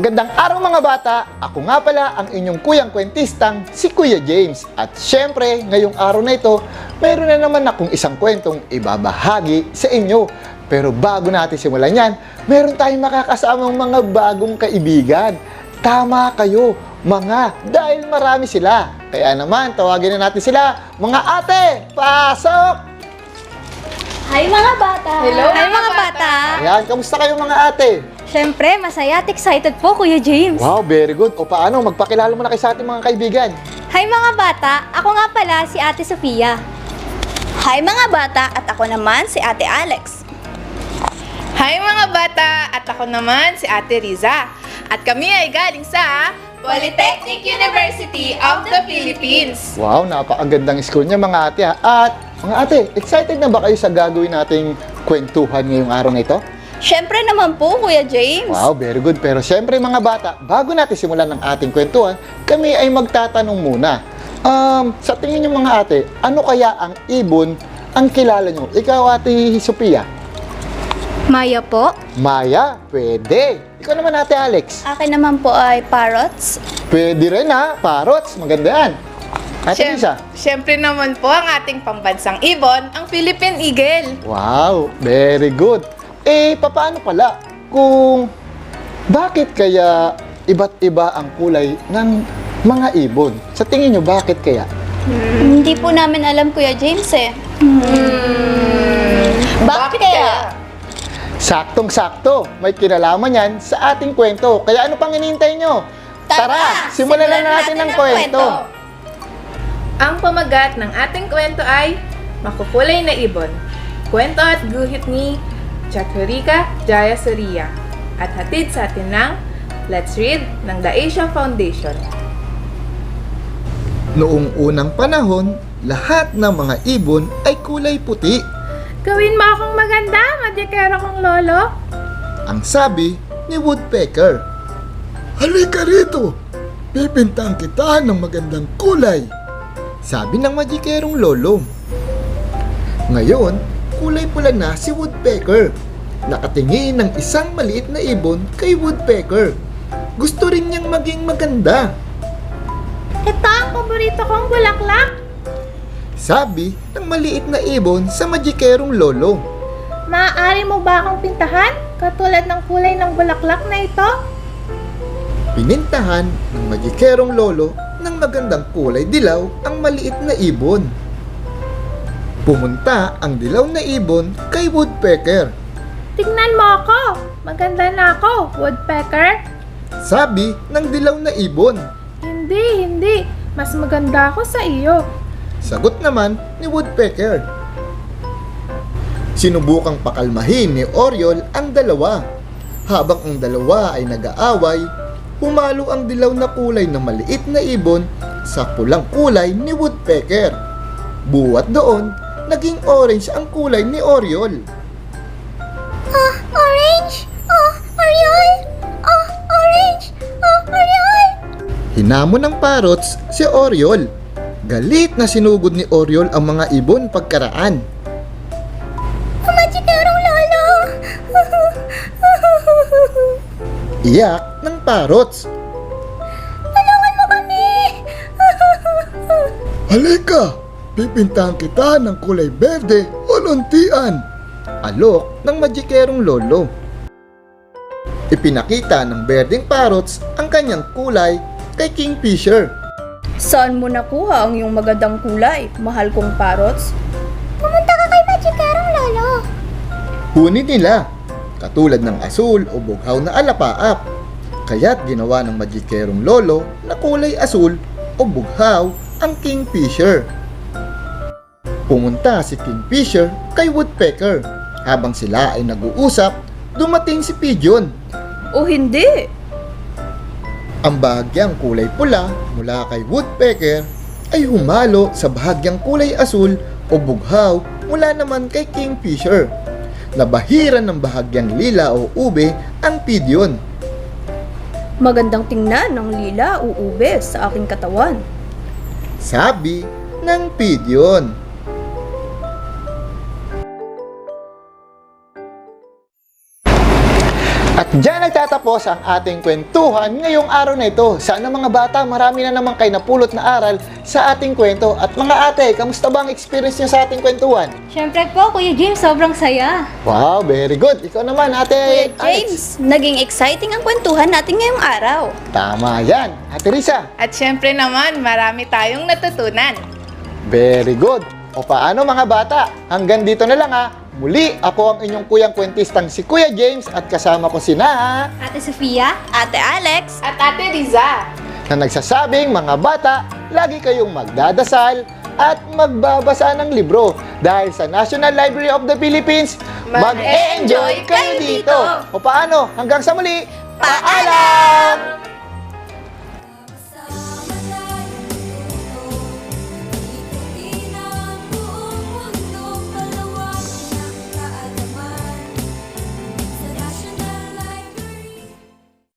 Magandang araw mga bata! Ako nga pala ang inyong kuyang kwentistang si Kuya James. At syempre, ngayong araw na ito, mayroon na naman akong isang kwentong ibabahagi sa inyo. Pero bago natin simulan yan, meron tayong makakasamang mga bagong kaibigan. Tama kayo, mga, dahil marami sila. Kaya naman, tawagin na natin sila, mga ate, pasok! Hi mga bata! Hello, Hi mga mga bata. bata! Ayan, kamusta kayo mga ate? Siyempre, masaya at excited po, Kuya James. Wow, very good. O paano, magpakilala mo na kayo sa ating mga kaibigan. Hi mga bata! Ako nga pala si Ate Sofia. Hi mga bata at ako naman si Ate Alex. Hi mga bata! At ako naman si Ate Riza. At kami ay galing sa Polytechnic University of the Philippines. Wow, napakagandang school niya mga ate ha. At mga ate, excited na ba kayo sa gagawin nating kwentuhan ngayong araw na ito? Siyempre naman po, Kuya James. Wow, very good. Pero syempre mga bata, bago natin simulan ng ating kwentuhan, kami ay magtatanong muna. Um, sa tingin niyo mga ate, ano kaya ang ibon ang kilala niyo? Ikaw ate Sophia. Maya po. Maya, pwede. Ikaw naman ate Alex. Akin naman po ay parrots. Pwede rin ha, parrots, maganda yan. Ate Siyem- Lisa. Siyempre naman po ang ating pambansang ibon, ang Philippine Eagle. Wow, very good. Eh, papaano pala kung bakit kaya iba't iba ang kulay ng mga ibon? Sa tingin nyo, bakit kaya? Hindi po namin alam, Kuya James eh. Bakit kaya? Saktong-sakto, may kinalaman yan sa ating kwento. Kaya ano pang inintay nyo? Tara, simulan na natin ang kwento. Ang pamagat ng ating kwento ay Makukulay na Ibon. Kwento at guhit ni Chaturika Jayasuriya. At hatid sa atin ng Let's Read ng The Asia Foundation. Noong unang panahon, lahat ng mga ibon ay kulay puti. Gawin mo akong maganda, madikera kong lolo. Ang sabi ni Woodpecker. Halika rito! Pipintahan kita ng magandang kulay. Sabi ng magikerong lolo. Ngayon, kulay pula na si Woodpecker. Nakatingin ng isang maliit na ibon kay Woodpecker. Gusto rin niyang maging maganda. Ito ang paborito kong bulaklak. Sabi ng maliit na ibon sa magikerong lolo. Maaari mo ba akong pintahan? Katulad ng kulay ng bulaklak na ito? Pinintahan ng magikerong lolo ng magandang kulay dilaw ang maliit na ibon. Pumunta ang dilaw na ibon kay Woodpecker. Tignan mo ako. Maganda na ako, woodpecker. Sabi ng dilaw na ibon. Hindi, hindi. Mas maganda ako sa iyo. Sagot naman ni Woodpecker. Sinubukang pakalmahin ni Oriole ang dalawa. Habang ang dalawa ay nag-aaway, pumalo ang dilaw na kulay ng maliit na ibon sa pulang kulay ni Woodpecker. Buwat doon, naging orange ang kulay ni Oriole. Oh, orange! Oh, Oriole! Oh, orange! Oh, Oriole! Hinamon ng parrots si Oriole. Galit na sinugod ni Oriole ang mga ibon pagkaraan. Magikarong lolo! Iyak ng parrots. Tulungan mo kami! Halika! Pipintahan kita ng kulay berde o luntian. Alok ng magikerong lolo. Ipinakita ng berdeng parrots ang kanyang kulay kay Kingfisher. Saan mo nakuha ang iyong magandang kulay, mahal kong parrots? Pumunta ka kay Magikarong lolo! Huni nila, katulad ng asul o bughaw na alapaap. Kaya't ginawa ng magikerong lolo na kulay asul o bughaw ang Kingfisher. Pumunta si Kingfisher kay Woodpecker. Habang sila ay nag-uusap, dumating si Pigeon. O hindi? Ang bahagyang kulay pula mula kay Woodpecker ay humalo sa bahagyang kulay asul o bughaw mula naman kay Kingfisher. Nabahiran ng bahagyang lila o ube ang pigeon. Magandang tingnan ng lila o ube sa aking katawan. Sabi ng pigeon. At dyan nagtatapos ang ating kwentuhan ngayong araw na ito. Sana mga bata, marami na naman kayo napulot na aral sa ating kwento. At mga ate, kamusta ba ang experience nyo sa ating kwentuhan? Siyempre po, Kuya James, sobrang saya. Wow, very good. Ikaw naman, ate. Kuya Alex. James, naging exciting ang kwentuhan natin ngayong araw. Tama yan. Ate Risa. At syempre naman, marami tayong natutunan. Very good. O paano mga bata? Hanggang dito na lang ha. Muli, ako ang inyong kuyang kwentistang si Kuya James at kasama ko sina Ate Sofia, Ate Alex, At Ate Riza, na nagsasabing mga bata, lagi kayong magdadasal at magbabasa ng libro dahil sa National Library of the Philippines, mag-enjoy kayo dito. O paano? Hanggang sa muli, paalam!